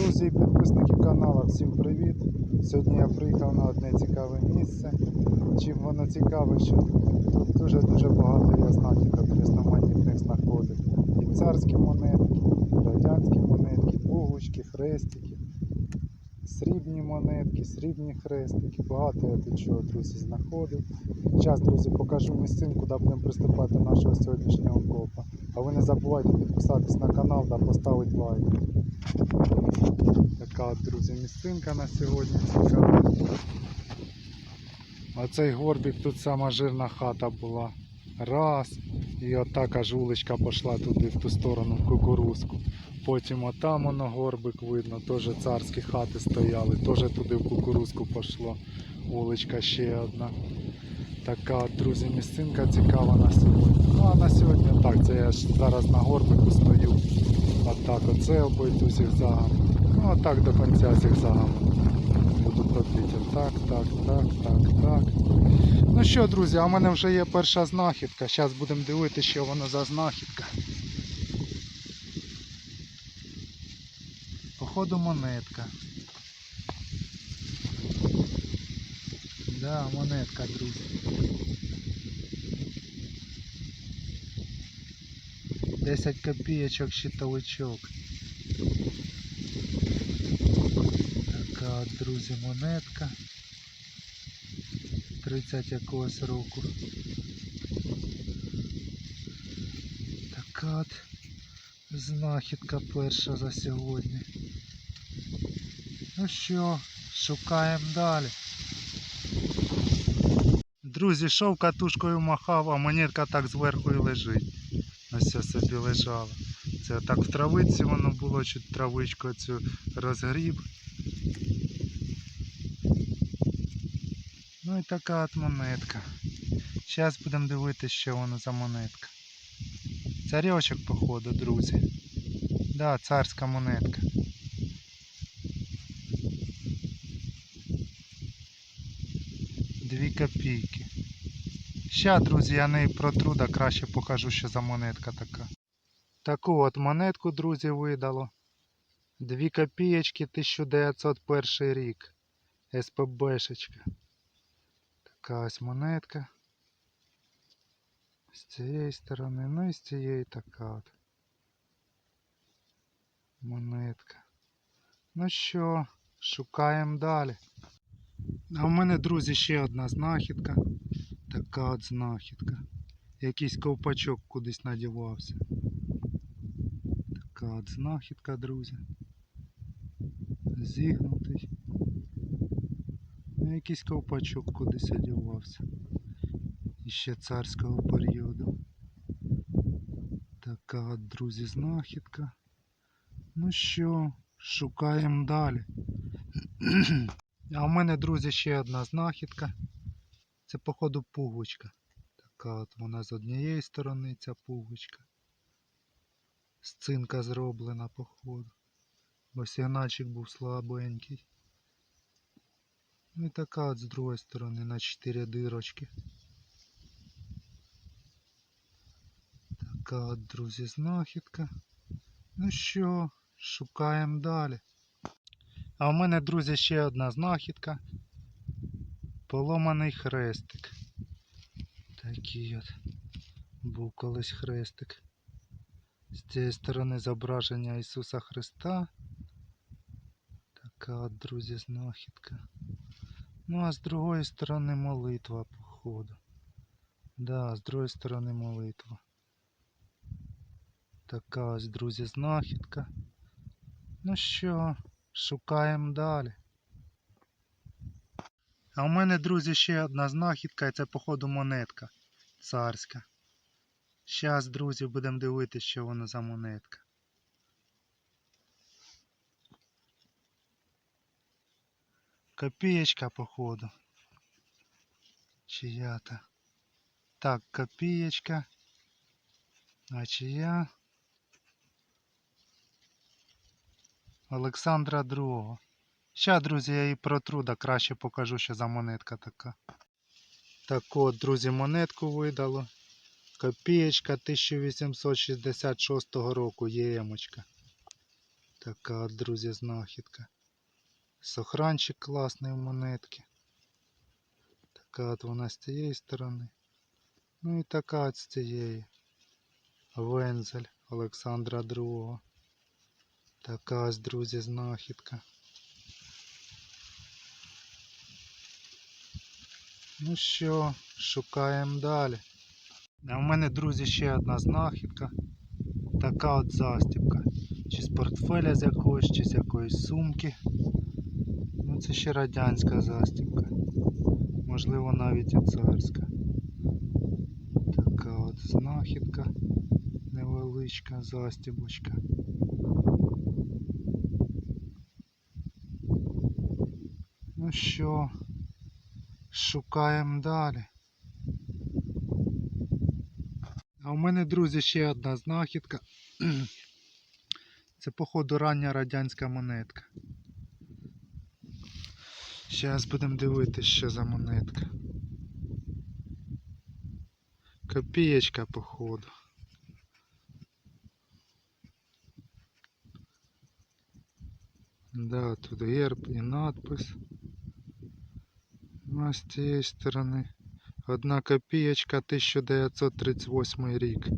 Друзі і підписники каналу, всім привіт! Сьогодні я приїхав на одне цікаве місце. Чим воно цікаве, що тут дуже-дуже багато я знаків різноманітних знаходив. І царські монетки, радянські монетки, бугочки, хрестики, срібні монетки, срібні хрестики. Багато я тут чого, друзі, знаходив. Зараз, друзі, покажу місцинку, куди будемо приступати до нашого сьогоднішнього копа. А ви не забувайте підписатись на канал та поставити лайк. Така друзі, місцинка на сьогодні цікава. Оцей горбик тут сама жирна хата була. Раз. І отак аж вуличка пішла туди, в ту сторону, в кукурузку. Потім отам воно горбик видно, теж царські хати стояли, теж туди в кукурузку пішло. Вуличка ще одна. Така друзі, місцинка цікава на сьогодні. Ну а на сьогодні так, це я зараз на горбику стою. Отак оце обойду зігзагом. Ну а так до кінця зігзагом. Буду ходити. Так, так, так, так, так. Ну що, друзі, а в мене вже є перша знахідка. Зараз будемо дивитися, що воно за знахідка. Походу монетка. Да, монетка, друзі. 10 копеечок щитовичок. Така, от, друзі, монетка. 30 якогось року. Така от знахідка перша за сьогодні. Ну що, шукаємо далі. Друзі, шов катушкою махав, а монетка так зверху і лежить. Ось собі лежала. Це так в травиці воно було, чуть травичку цю розгріб. Ну і така от монетка. Зараз будемо дивитися, що воно за монетка. Царьочок, походу, друзі. Да, царська монетка. Дві копійки. Ща, друзі, я неї протру, да краще покажу, що за монетка така. Таку от монетку, друзі, видало. Дві копієчки 1901 рік. СПБшечка. Така ось монетка. З цієї сторони, ну і з цієї така от. Монетка. Ну що, шукаємо далі. А в мене, друзі, ще одна знахідка. Така от знахідка. Якийсь ковпачок кудись надівався. Така от знахідка, друзі. Зігнутий. Ну, якийсь ковпачок кудись одівався. Іще царського періоду. Така от, друзі, знахідка. Ну що, шукаємо далі. А у мене, друзі, ще одна знахідка. Це, походу, пуговичка. Така от вона з однієї сторони, ця пуговичка. З цинка зроблена, походу. Бо сигнальчик був слабенький. Ну і така от з другої сторони на 4 дирочки. Така от, друзі, знахідка. Ну що, шукаємо далі. А у мене, друзі, ще одна знахідка. Поломаний хрестик. Такий от був колись хрестик. З цієї сторони зображення Ісуса Христа. Така от, друзі, знахідка. Ну а з другої сторони молитва, походу. Да, з другої сторони молитва. Така ось, друзі, знахідка. Ну що, шукаємо далі. А у мене, друзі, ще одна знахідка, і це, походу, монетка царська. Зараз, друзі, будемо дивитися, що воно за монетка. Копієчка, походу. Чия-то. Так, копієчка. А чия? Олександра II. Ща, друзі, я її протру, да краще покажу, що за монетка така. Так от, друзі, монетку видало. Копієчка 1866 року ємочка. Така, от, друзі, знахідка. Сохранчик класний в монетки. Така от вона з цієї сторони. Ну і така от з цієї. Вензель Олександра II. Така ось, друзі, знахідка. Ну що, шукаємо далі. А в мене, друзі, ще одна знахідка. Така от застібка. Чи з портфеля з якогось, чи з якоїсь сумки. Ну це ще радянська застібка. Можливо навіть і царська. Така от знахідка. Невеличка застібочка. Ну що, шукаємо далі. А у мене, друзі, ще одна знахідка. Це, походу, рання радянська монетка. Зараз будемо дивитися, що за монетка. Копієчка, походу. Да, тут герб і надпис. Ну, а з цієї сторони одна копієчка 1938 рік.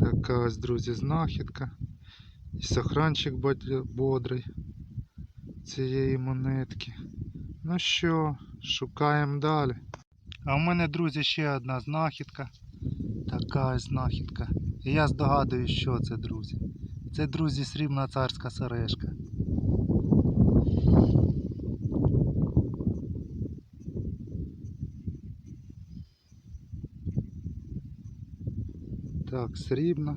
Така ось, друзі, знахідка. І сохранчик бодрий цієї монетки. Ну що, шукаємо далі. А в мене, друзі, ще одна знахідка. Така ось знахідка. І я здогадуюсь, що це, друзі. Це, друзі, срібна царська сережка. Так, срібна.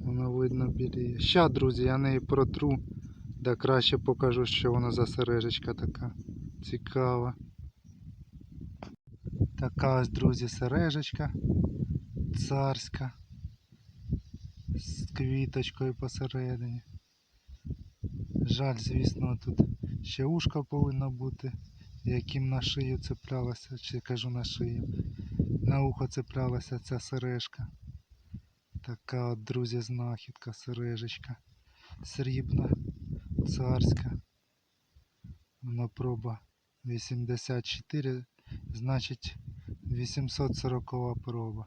Воно видно біліє. Ща, друзі, я неї протру, да краще покажу, що вона за сережечка така. Цікава. Така ось, друзі, сережечка царська. З квіточкою посередині. Жаль, звісно, тут ще ушко повинно бути, яким на шию цеплялася, чи кажу на шию. На ухо цеплялася ця сережка. Така от, друзі, знахідка, сережечка. Срібна, царська. Вона проба 84, значить 840 проба.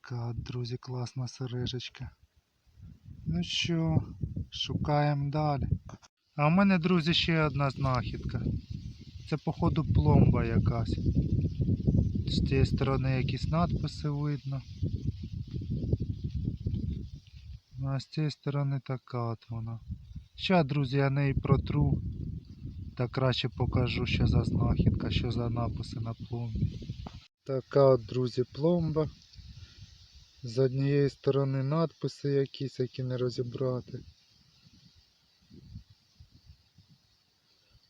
Така, от, друзі, класна сережечка. Ну що, шукаємо далі. А у мене, друзі, ще одна знахідка. Це, походу, пломба якась. З тієї сторони якісь надписи видно. Ну, а з цієї сторони така от вона. Ща, друзі, я неї протру. Та краще покажу, що за знахідка, що за написи на пломбі. Така от, друзі, пломба. З однієї сторони надписи якісь, які не розібрати.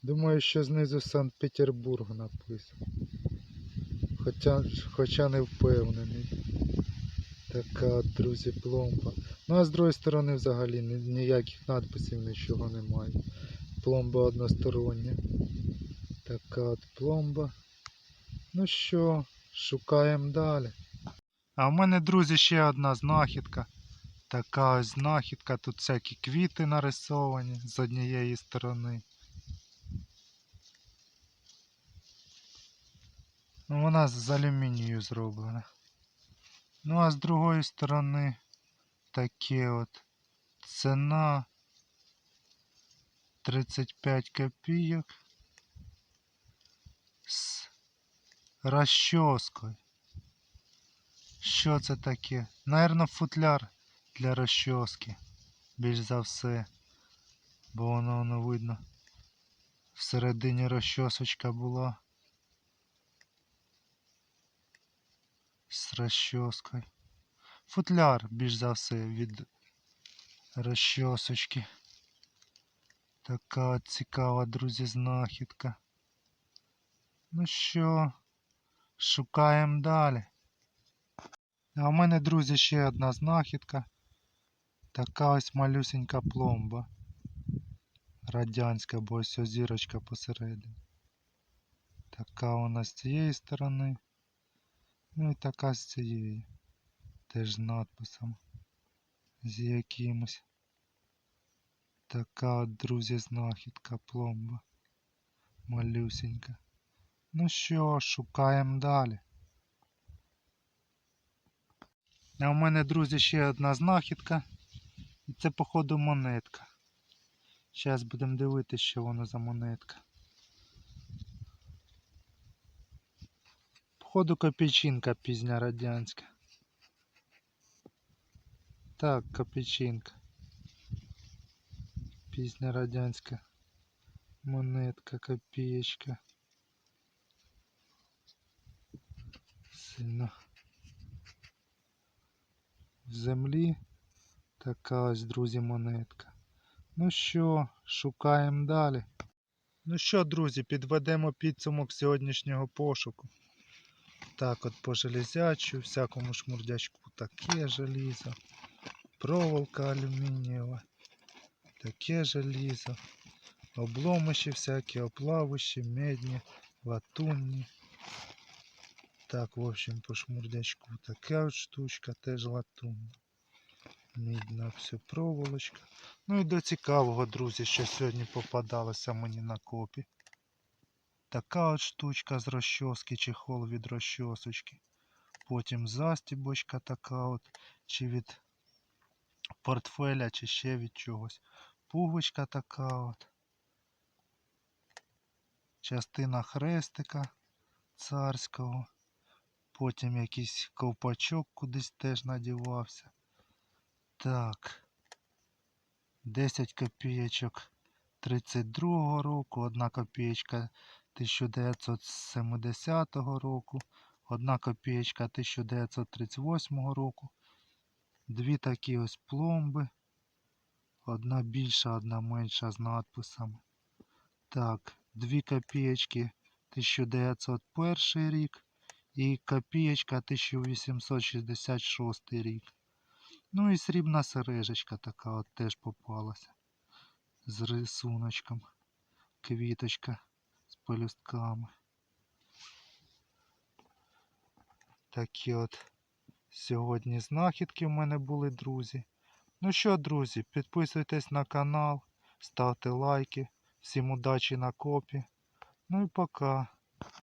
Думаю, що знизу Санкт-Петербург написано. Хоча, хоча не впевнений. Така, друзі, пломба. Ну а з другої сторони взагалі ніяких надписів нічого немає. Пломба одностороння. Така от пломба. Ну що, шукаємо далі. А в мене, друзі, ще одна знахідка. Така ось знахідка. Тут всякі квіти нарисовані з однієї сторони. Ну, Вона з алюмінію зроблена. Ну а з другої сторони таке от ціна 35 копійок з розчоскою. Що це таке? Наверно, футляр для розчоски. Більш за все. Бо воно, воно видно. Всередині розчосочка була. З розчоскою. Футляр, більш за все, від розчосочки. Така от цікава, друзі, знахідка. Ну що, шукаємо далі. А у мене, друзі, ще одна знахідка. Така ось малюсенька пломба. Радянська, бо ось ось зірочка посередині. Така вона з цієї сторони. Ну і така з цією. Теж з надписом. З якимось. Така от, друзі, знахідка пломба. Малюсенька. Ну що, шукаємо далі. А у мене, друзі, ще одна знахідка. І це, походу, монетка. Зараз будемо дивитися, що воно за монетка. Походу копійчинка пізня радянська. Так, копійчинка. Пізня радянська монетка, копієчка. Сильно в землі. Така ось, друзі, монетка. Ну що, шукаємо далі. Ну що, друзі, підведемо підсумок сьогоднішнього пошуку. Так от по железячу, всякому шмурдячку таке желізо. Проволока алюмінієва. Таке желізо. Обломиші всякі, оплавищі, медні, латунні. Так, в общем, по шмурдячку така от штучка, теж латунна. Мідна все проволочка. Ну і до цікавого, друзі, що сьогодні попадалося мені на копі. Така от штучка з розчоски, чехол від розчосочки. Потім застібочка така от, чи від портфеля, чи ще від чогось. Пуговичка така от. Частина хрестика царського. Потім якийсь ковпачок кудись теж надівався. Так. 10 копійочок 32 року, 1 копієчка 1970 року, 1 копієчка 1938 року. Дві такі ось пломби. Одна більша, одна менша з надписами. Так, 2 копієчки 1901 рік і копієчка 1866 рік. Ну і срібна сережечка така от теж попалася. З рисуночком. Квіточка пелюстками. Такі от сьогодні знахідки в мене були, друзі. Ну що, друзі, підписуйтесь на канал, ставте лайки. Всім удачі на копі. Ну і пока.